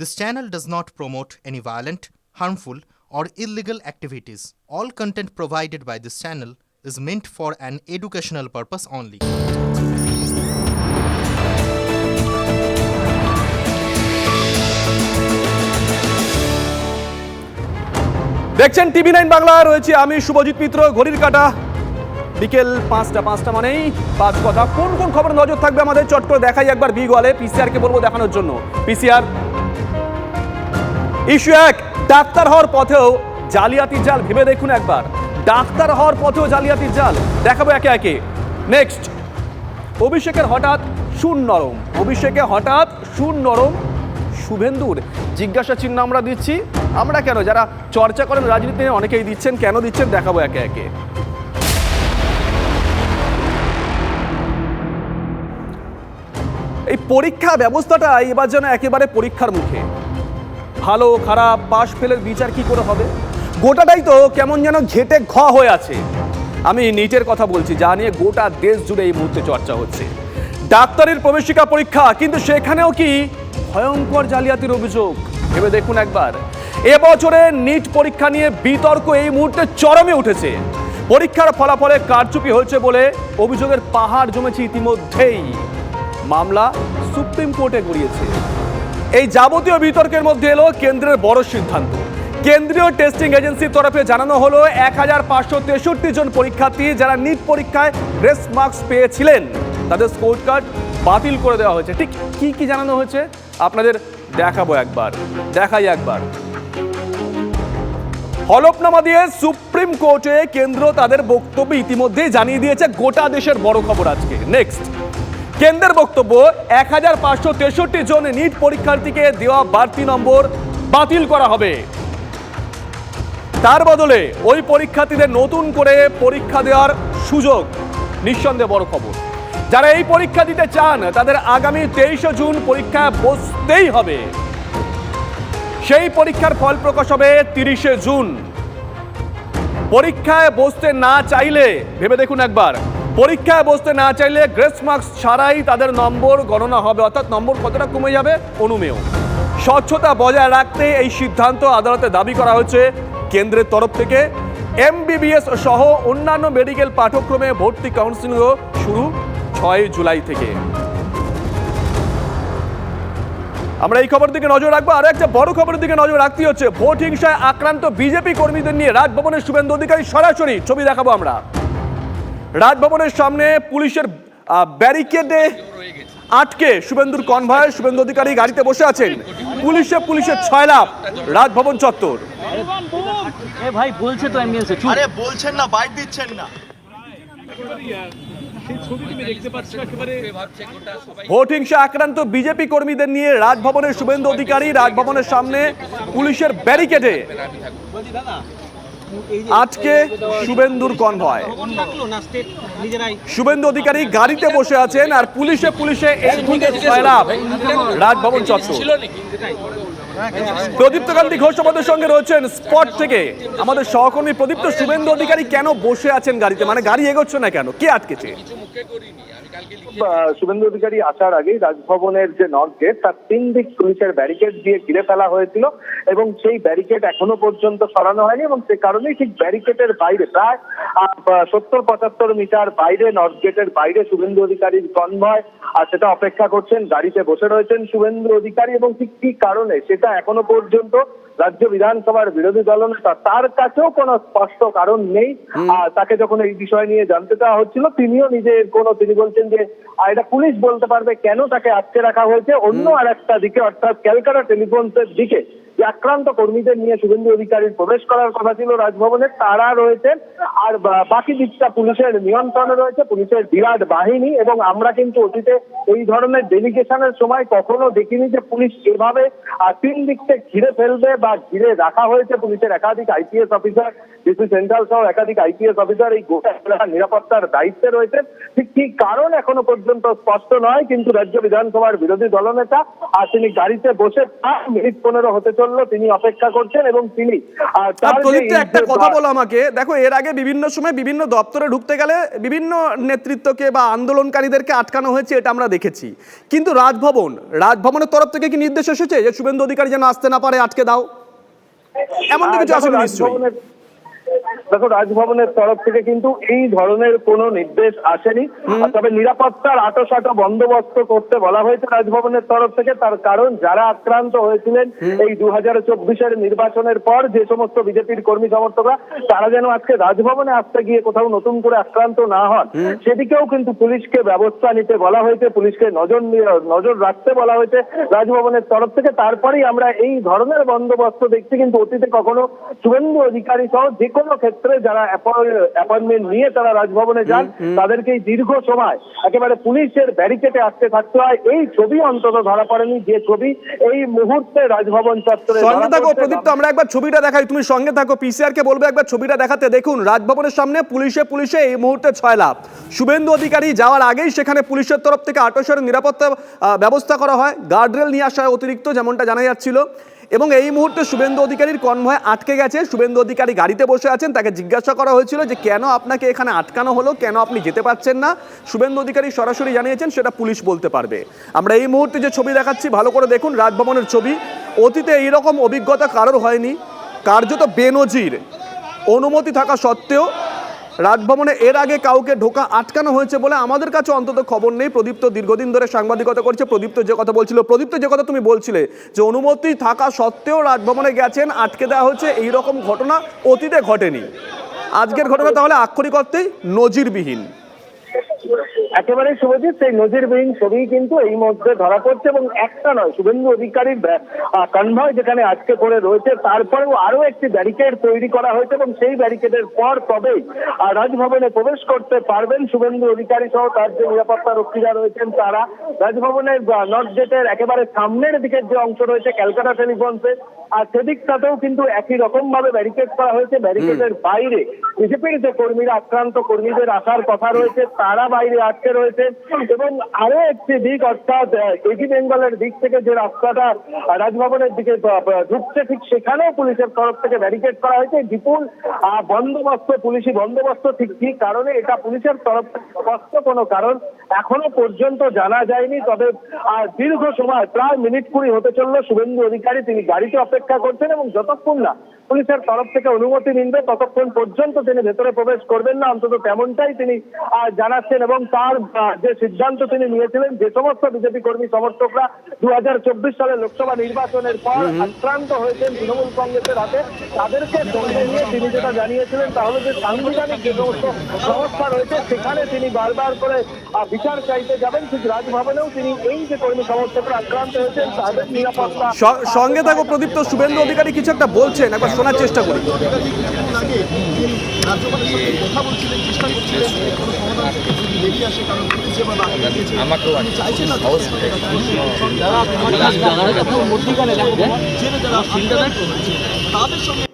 This channel does not promote any violent, harmful, or illegal activities. All content provided by this channel is meant for an educational purpose only. দেখছেন TV nine Bangla রয়েছে আমি শুভজিৎ মিত্র ঘড়ির কাটা বিকেল পাঁচটা পাঁচটা মানেই পাঁচ কথা কোন কোন খবর নজর থাকবে আমাদের চট করে দেখাই একবার বি গোয়ালে পিসিআর কে বলব দেখানোর জন্য পিসিআর ইস্যু এক, ডাক্তার হওয়ার পথেও জালিয়াতির জাল, ভেবে দেখুন একবার। ডাক্তার হওয়ার পথেও জালিয়াতির জাল, দেখাবো একে একে। নেক্সট অভিষেকের হঠাৎ সুর নরম। অভিষেকে হঠাৎ সুর নরম। শুভেন্দুর জিজ্ঞাসা চিহ্ন আমরা দিচ্ছি। আমরা কেন, যারা চর্চা করেন রাজনীতি নিয়ে অনেকেই দিচ্ছেন, কেন দিচ্ছেন, দেখাবো একে একে। এই পরীক্ষা ব্যবস্থাটা এবার যেন একেবারে পরীক্ষার মুখে। ভালো খারাপ, পাশ ফেলের বিচার কি করে হবে? গোটাটাই তো কেমন যেন ঘেটে ঘ হয়ে আছে। আমি নিটের কথা বলছি, যা নিয়ে গোটা দেশ জুড়ে এই মুহূর্তে চর্চা হচ্ছে। ডাক্তারের প্রবেশিকা পরীক্ষা, কিন্তু সেখানেও কি ভয়ঙ্কর জালিয়াতির অভিযোগ? ভেবে দেখুন একবার। এবছরে নিট পরীক্ষা নিয়ে বিতর্ক এই মুহূর্তে চরমে উঠেছে। পরীক্ষার ফলাফলে কারচুপি হয়েছে বলে অভিযোগের পাহাড় জমেছে ইতিমধ্যেই। মামলা সুপ্রিম কোর্টে গড়িয়েছে। এই যাবতীয় বিতর্কের মধ্যে এলো কেন্দ্রের বড় সিদ্ধান্ত। কেন্দ্রীয় টেস্টিং এজেন্সির তরফে জানানো হলো এক হাজার পাঁচশো তেষট্টি জন পরীক্ষার্থী যারা নিট পরীক্ষায় গ্রেস মার্কস পেয়েছিলেন। তাদের স্কোর কার্ড বাতিল করে দেওয়া হয়েছে। ঠিক কি কি জানানো হয়েছে? আপনাদের দেখাবো একবার, দেখাই একবার। হলফনামা দিয়ে সুপ্রিম কোর্টে কেন্দ্র তাদের বক্তব্য ইতিমধ্যেই জানিয়ে দিয়েছে, গোটা দেশের বড় খবর আজকে। নেক্সট কেন্দ্রের বক্তব্য এক হাজার পাঁচশো তেষট্টি জন নিট পরীক্ষার্থীকে দেওয়া বাড়তি নম্বর বাতিল করা হবে। তার বদলে ওই পরীক্ষার্থীদের নতুন করে পরীক্ষা দেওয়ার সুযোগ নিঃসন্দেহে বড় খবর। যারা এই পরীক্ষা দিতে চান, তাদের আগামী তেইশে জুন পরীক্ষায় বসতেই হবে। সেই পরীক্ষার ফল প্রকাশ হবে তিরিশে জুন। পরীক্ষায় বসতে না চাইলে, ভেবে দেখুন একবার পরীক্ষায় বসতে না চাইলে গ্রেস মার্কস ছাড়াই তাদের নম্বর গণনা হবে। অর্থাৎ নম্বর কতটা কমে যাবে অনুমেয়। স্বচ্ছতা বজায় রাখতে এই সিদ্ধান্ত আদালতে দাবি করা হয়েছে কেন্দ্রের তরফ থেকে। এমবিবিএস সহ অন্যান্য মেডিকেল পাঠ্যক্রমে ভর্তি কাউন্সিলিংও শুরু ছয় জুলাই থেকে। আমরা এই খবর দিকে নজর রাখব। আর একটা বড় খবরের দিকে নজর রাখতে হচ্ছে। ভোট হিংসায় আক্রান্ত বিজেপি কর্মীদের নিয়ে রাজভবনের শুভেন্দু অধিকারী সরাসরি ছবি দেখাবো আমরা। রাজভবনের সামনে পুলিশের ব্যারিকেডে আটকে শুভেন্দুর কনভয় শুভেন্দু অধিকারী গাড়িতে বসে আছেন। পুলিশে পুলিশের ছয় লাভ রাজভবন চত্বর। এ ভাই বলছে তো আরে বলছেন না বাইট দিচ্ছেন না। ভোট হিংসা আক্রান্ত বিজেপি কর্মীদের নিয়ে রাজভবনের শুভেন্দু অধিকারী রাজভবনের সামনে পুলিশের ব্যারিকেডে। আজকে শুভেন্দুর কনভয় শুভেন্দু অধিকারী গাড়িতে বসে আছেন আর পুলিশে পুলিশে এই রাজভবন চত্বর। প্রদীপ্ত কান্তি ঘোষ আমাদের সঙ্গে রয়েছেন স্পট থেকে। আমাদের সহকর্মী প্রদীপ্ত শুভেন্দু অধিকারী কেন বসে আছেন গাড়িতে? মানে গাড়ি এগোচ্ছে না কেন? কে আটকেছে? শুভেন্দু অধিকারী আসার আগেই রাজভবনের যে নর্থ গেট তার তিন দিক পুলিশের ব্যারিকেড দিয়ে ঘিরে ফেলা হয়েছিল এবং সেই ব্যারিকেড এখনও পর্যন্ত সরানো হয়নি এবং সে কারণেই ঠিক ব্যারিকেডের বাইরে, প্রায় সত্তর, পঁচাত্তর মিটার বাইরে নর্থ গেটের বাইরে শুভেন্দু অধিকারীর কনভয় আর সেটা অপেক্ষা করছেন, গাড়িতে বসে রয়েছেন শুভেন্দু অধিকারী এবং ঠিক কি কারণে সেটা এখনও পর্যন্ত রাজ্য বিধানসভার বিরোধী দলনেতা তার কাছেও কোনো স্পষ্ট কারণ নেই। আর তাকে যখন এই বিষয় নিয়ে জানতে চাওয়া হচ্ছিল তিনিও নিজে কোনো তিনি বলছেন যে এটা পুলিশ বলতে পারবে কেন তাকে আটকে রাখা হয়েছে? অন্য আর একটা দিকে অর্থাৎ ক্যালকাটা টেলিফোনসের দিকে যে আক্রান্ত কর্মীদের নিয়ে শুভেন্দু অধিকারীর প্রবেশ করার কথা ছিল রাজভবনে, তারা রয়েছেন আর বাকি দিকটা পুলিশের নিয়ন্ত্রণে রয়েছে, পুলিশের বিরাট বাহিনী এবং আমরা কিন্তু অতীতে এই ধরনের ডেলিগেশনের সময় কখনো দেখিনি যে পুলিশ এভাবে তিন দিককে ঘিরে ফেলবে বা ঘিরে রাখা হয়েছে পুলিশের একাধিক আইপিএস অফিসার ডিসি সেন্ট্রাল সহ একাধিক আইপিএস অফিসার এই গোটা এলাকার নিরাপত্তার দায়িত্বে রয়েছে ঠিক কি কারণ এখনও পর্যন্ত স্পষ্ট নয়, কিন্তু রাজ্য বিধানসভার বিরোধী দলনেতা, আর তিনি গাড়িতে বসে প্রায় মিনিট পনেরো হতে চলল চলল তিনি অপেক্ষা করছেন এবং তিনি তার প্রদীপ্ত একটা কথা বলো আমাকে। দেখো এর আগে বিভিন্ন সময় বিভিন্ন দপ্তরে ঢুকতে গেলে বিভিন্ন নেতৃত্বকে বা আন্দোলনকারীদেরকে আটকানো হয়েছে এটা আমরা দেখেছি। কিন্তু রাজভবন রাজভবনের তরফ থেকে কি নির্দেশ এসেছে যে শুভেন্দু অধিকারী যেন আসতে না পারে আটকে দাও? এমন কিছু আসলে নিশ্চয়ই। দেখো রাজভবনের তরফ থেকে কিন্তু এই ধরনের কোনো নির্দেশ আসেনি। তবে নিরাপত্তার আটোসাটো বন্দোবস্ত করতে বলা হয়েছে রাজভবনের তরফ থেকে। তার কারণ যারা আক্রান্ত হয়েছিলেন এই দু হাজার চব্বিশের নির্বাচনের পর যে সমস্ত বিজেপির কর্মী সমর্থকরা তারা যেন আজকে রাজভবনে আসতে গিয়ে কোথাও নতুন করে আক্রান্ত না হন সেদিকেও কিন্তু পুলিশকে ব্যবস্থা নিতে বলা হয়েছে পুলিশকে নজর নজর রাখতে বলা হয়েছে রাজভবনের তরফ থেকে। তারপরেই আমরা এই ধরনের বন্দোবস্ত দেখছি কিন্তু অতীতে কখনো শুভেন্দু অধিকারী সহ যে কোনো ক্ষেত্রে যারা অ্যাপয়েন্টমেন্ট নিয়ে তারা রাজভবনে যান তাদেরকে দীর্ঘ সময় একেবারে পুলিশের ব্যারিকেডে আটকে থাকতে হয়। এই ছবি অন্তত ধরা পড়েনি যে ছবি এই মুহূর্তে রাজভবন চত্বরে সঙ্গে থাকো আমরা একবার ছবিটা দেখাই তুমি সঙ্গে থাকো পিসিআর কে বলব একবার ছবিটা দেখাতে। দেখুন রাজভবনের সামনে পুলিশে পুলিশে এই মুহূর্তে ছয় লাভ শুভেন্দু অধিকারী যাওয়ার আগেই সেখানে পুলিশের তরফ থেকে আটসের নিরাপত্তা ব্যবস্থা করা হয়। গার্ডরেল নিয়ে আসা হয় অতিরিক্ত যেমনটা জানা যাচ্ছিল। এবং এই মুহূর্তে শুভেন্দু অধিকারীর কনভয় আটকে গেছে। শুভেন্দু অধিকারী গাড়িতে বসে আছেন। তাকে জিজ্ঞাসা করা হয়েছিল যে কেন আপনাকে এখানে আটকানো হলো, কেন আপনি যেতে পারছেন না? শুভেন্দু অধিকারী সরাসরি জানিয়েছেন, সেটা পুলিশ বলতে পারবে। আমরা এই মুহূর্তে যে ছবি দেখাচ্ছি, ভালো করে দেখুন, রাজভবনের ছবি। অতীতে এইরকম অভিজ্ঞতা কারোর হয়নি। কার্যত বেনজির অনুমতি থাকা সত্ত্বেও রাজভবনে এর আগে কাউকে ঢোকা আটকানো হয়েছে বলে আমাদের কাছে অন্তত খবর নেই। প্রদীপ্ত দীর্ঘদিন ধরে সাংবাদিকতা করছে। প্রদীপ্ত যে কথা বলছিল, প্রদীপ্ত যে কথা তুমি বলছিলে, যে অনুমতি থাকা সত্ত্বেও রাজভবনে গেছেন, আটকে দেওয়া হয়েছে এই রকম ঘটনা অতীতে ঘটেনি। আজকের ঘটনা তাহলে আক্ষরিক অর্থেই নজিরবিহীন। একেবারে শুভজিৎ, সেই নজিরবিহীন ছবি কিন্তু এই মধ্যে ধরা পড়ছে এবং একটা নয়, শুভেন্দু অধিকারীর কনভয় যেখানে আজকে পড়ে রয়েছে, তারপরেও আরও একটি ব্যারিকেড তৈরি করা হয়েছে এবং সেই ব্যারিকেডের পর তবেই রাজভবনে প্রবেশ করতে পারবেন শুভেন্দু অধিকারী সহ তার যে নিরাপত্তা রক্ষীরা রয়েছেন তারা। রাজভবনের নর্থ গেটের একেবারে সামনের দিকের যে অংশ রয়েছে, ক্যালকাটা টেলিফোনসে আর সেদিকটাতেও কিন্তু একই রকম ভাবে ব্যারিকেড করা হয়েছে। ব্যারিকেডের বাইরে বিজেপির যে কর্মীরা, আক্রান্ত কর্মীদের আসার কথা রয়েছে, তারা বাইরে আটকে রয়েছে এবং আরও একটি দিক অর্থাৎ এজি বেঙ্গলের দিক থেকে যে রাস্তাটা রাজভবনের দিকে ঢুকছে, ঠিক সেখানেও পুলিশের তরফ থেকে ব্যারিকেড করা হয়েছে। বিপুল বন্দোবস্ত, পুলিশি বন্দোবস্ত, ঠিক কি কারণে এটা পুলিশের তরফ স্পষ্ট কোনো কারণ এখনও পর্যন্ত জানা যায়নি। তবে দীর্ঘ সময়, প্রায় মিনিট কুড়ি হতে চলল। শুভেন্দু অধিকারী তিনি গাড়িতে অপেক্ষা করছেন এবং যতক্ষণ না পুলিশের তরফ থেকে অনুমতি মিলবে ততক্ষণ পর্যন্ত তিনি ভেতরে প্রবেশ করবেন না। অন্তত তেমনটাই তিনি জানাচ্ছেন এবং তার যে সিদ্ধান্ত তিনি নিয়েছিলেন যে সমস্ত বিজেপি কর্মী সমর্থকরা দু হাজার চব্বিশ সালের লোকসভা নির্বাচনের পর আক্রান্ত হয়েছেন তৃণমূল কংগ্রেসের হাতে। তাদেরকে সঙ্গে নিয়ে তিনি যেটা জানিয়েছিলেন তাহলে যে সাংবিধানিক যে সমস্ত সংস্থা রয়েছে সেখানে তিনি বারবার করে বিচার চাইতে যাবেন। ঠিক রাজভবনেও তিনি এই যে কর্মী সমর্থকরা আক্রান্ত হয়েছেন তাদের নিরাপত্তা সঙ্গে থাকো প্রদীপ্ত শুভেন্দু অধিকারী কিছু একটা বলছেন। একবার শোনার চেষ্টা করি। তাদের সঙ্গে